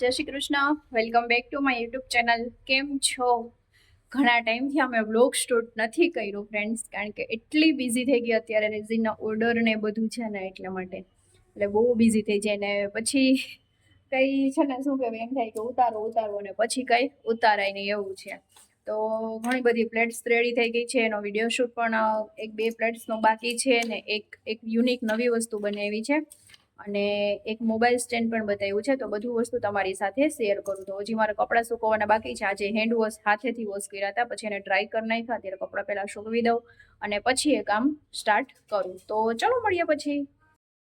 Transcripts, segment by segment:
જય Shri Krishna. Welcome back to my YouTube channel કેમ છો? ઘણા ટાઈમથી અમે બ્લોગ શૂટ નથી કર્યું ફ્રેન્ડ્સ કારણ કે એટલી બિઝી થઈ ગઈ અત્યારે રેઝિનના ઓર્ડર ને બધું છે ને એટલા માટે. એટલે બહુ બિઝી થઈ જાય ને પછી કંઈ છે ને, શું કહેવાય, એમ થાય કે ઉતારો ઉતારો ને પછી કંઈ ઉતારાય નહીં એવું છે. તો ઘણી બધી પ્લેટ્સ રેડી થઈ ગઈ છે. એનો વીડિયો શૂટ પણ એક બે પ્લેટ્સનો બાકી છે ને એક એક યુનિક નવી વસ્તુ બનાવી છે. અને એક મોબાઈલ સ્ટેન્ડ પણ બતાવ્યું છે. તો બધું વસ્તુ તમારી સાથે શેર કરું. તો હજી મારે કપડાં સુકવવાના બાકી છે. આજે હેન્ડ વોશ હાથેથી વોશ કર્યા હતા. પછી એને ડ્રાય કરી નાખ્યા. ત્યારે કપડાં પહેલાં સૂકવી દઉં અને પછી એ કામ સ્ટાર્ટ કરું. તો ચલો મળીએ પછી.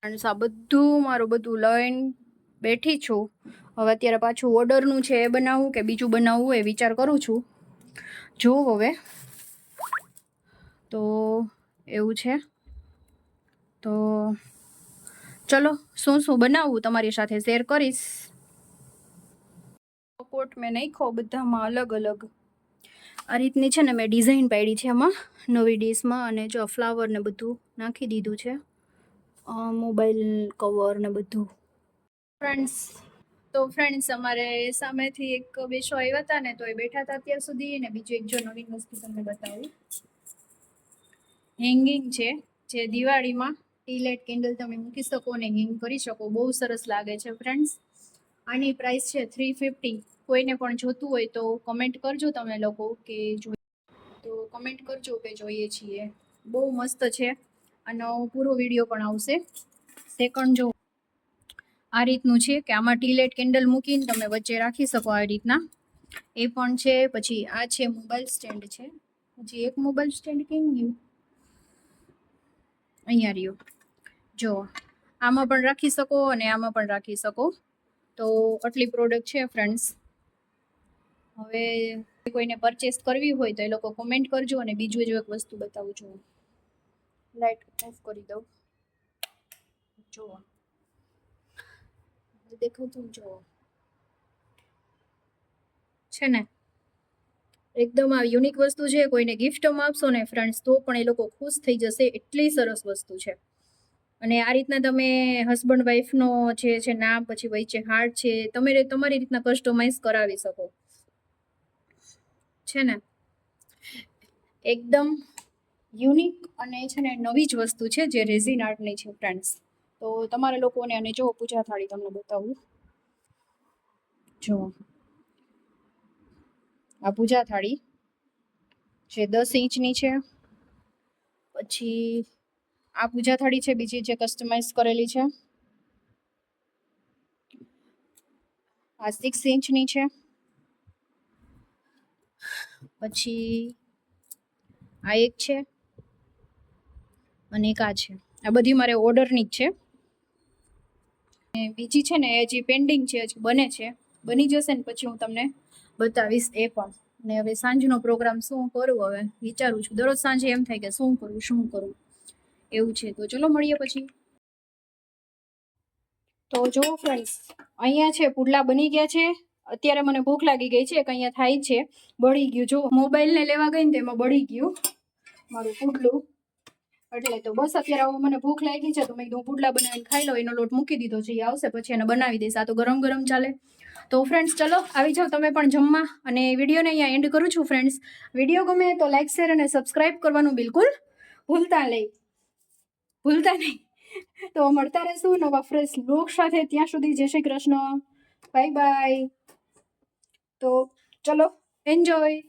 અને આ બધું મારું બધું લઈને બેઠી છું. હવે અત્યારે પાછું ઓર્ડરનું છે એ બનાવવું કે બીજું બનાવવું એ વિચાર કરું છું. જો હવે. તો એવું છે. તો ચલો શું શું બનાવવું તમારી સાથે શેર કરીશ? કોટ મેં નાખ્યો બધામાં અલગ અલગ. આ રીતની છે ને મેં ડિઝાઇન પાડી છે આમાં નવી ડીશમાં અને જો ફ્લાવર ને બધું નાખી દીધું છે. મોબાઈલ કવર ને બધું. ફ્રેન્ડ્સ તો ફ્રેન્ડ્સ અમારે સામેથી એક બે શો આવ્યા હતા ને તો એ બેઠા હતા અત્યાર સુધી ને બીજું એક જો નવીન વસ્તુ તમને બતાવું. હેંગિંગ છે જે દિવાળીમાં ટી લાઇટ કેન્ડલ તમે મૂકી શકો ને હેંગ કરી શકો. બહુ સરસ લાગે છે ફ્રેન્ડ્સ આની પ્રાઇસ છે થ્રી ફિફ્ટી કોઈને પણ જોતું હોય તો કમેન્ટ કરજો તમે લોકો કે જો તો કમેન્ટ કરજો કે જોઈએ છીએ. બહુ મસ્ત છે. આનો પૂરો વીડિયો પણ આવશે. સેકન્ડ જો આ રીતનું છે કે આમાં ટી લાઇટ કેન્ડલ મૂકીને તમે વચ્ચે રાખી શકો આ રીતના. એ પણ છે, પછી આ છે મોબાઈલ સ્ટેન્ડ છે. હજી એક મોબાઈલ સ્ટેન્ડ કેમ ગયું? અહીંયા રહ્યું. જો, આમાં પણ રાખી શકો અને આમાં પણ રાખી શકો. તો આટલી પ્રોડક્ટ છે ફ્રેન્ડ્સ હવે કોઈને પરચેસ કરવી હોય તો એ લોકો કોમેન્ટ કરજો અને બીજું જો એક વસ્તુ બતાવું છું. લાઈટ ઓફ કરી દઉં. જો. દેખાતું જો. છે ને? એકદમ આ યુનિક વસ્તુ છે, કોઈને ગિફ્ટમાં આપશો ને ફ્રેન્ડ્સ તો પણ એ લોકો ખુશ થઈ જશે. એટલી સરસ વસ્તુ છે. અને આ રીતના તમે હસબન્ડ વાઈફનો જે છે નામ, પછી વચ્ચે હાર્ટ છે તમે તમારી રીતના કસ્ટમાઇઝ કરાવી શકો. છે ને? એકદમ યુનિક અને છે ને નવી જ વસ્તુ છે જે રેઝિન આર્ટની છે ફ્રેન્ડ્સ તો તમારે લોકોને અને જો પૂજા થાળી તમને બતાવું. જો. આ પૂજા થાળી જે દસ ઇંચની છે, પછી આ પૂજા થાળી છે, બીજી જે કસ્ટમાઇઝ કરેલી છે. આ સિક્સ ઇંચની છે. પછી આ એક છે અને એક આ છે. આ બધી મારે ઓર્ડરની જ છે. બીજી છે ને, એ હજી પેન્ડિંગ છે, હજી બને છે. બની જશે ને પછી હું તમને બતાવીશ એ પણ. ને હવે સાંજનો પ્રોગ્રામ શું કરું હવે? વિચારું છું. દરરોજ સાંજે એમ થાય કે શું કરું શું કરું? એવું છે. તો ચલો મળીએ પછી. તો જો ફ્રેન્ડ્સ અહીંયા છે, પુડલા બની ગયા છે. અત્યારે મને ભૂખ લાગી ગઈ છે, એક અહીંયા થાય છે. બળી ગયું. જો મોબાઈલને લેવા ગઈ ને તેમાં બળી ગયું. મારું પુડલું. એટલે તો બસ અત્યારે હવે મને ભૂખ લાગી છે, તો મેં કીધું પુડલા બનાવીને ખાઈ લો એનો લોટ મૂકી દીધો છે એ આવશે પછી એને બનાવી દઈશ. આ તો ગરમ ગરમ ચાલે. તો ફ્રેન્ડ્સ ચલો, આવી જાઓ તમે પણ જમવા. અને વિડીયોને અહીંયા એન્ડ કરું છું ફ્રેન્ડ્સ વીડિયો ગમે તો લાઈક શેર અને સબસ્ક્રાઈબ કરવાનું બિલકુલ ભૂલતા નહીં. ભૂલતા નહીં. તો મળતા રહેશું નવા ફ્રેશ લોક સાથે. ત્યાં સુધી જય શ્રી કૃષ્ણ. બાય બાય તો ચલો એન્જોય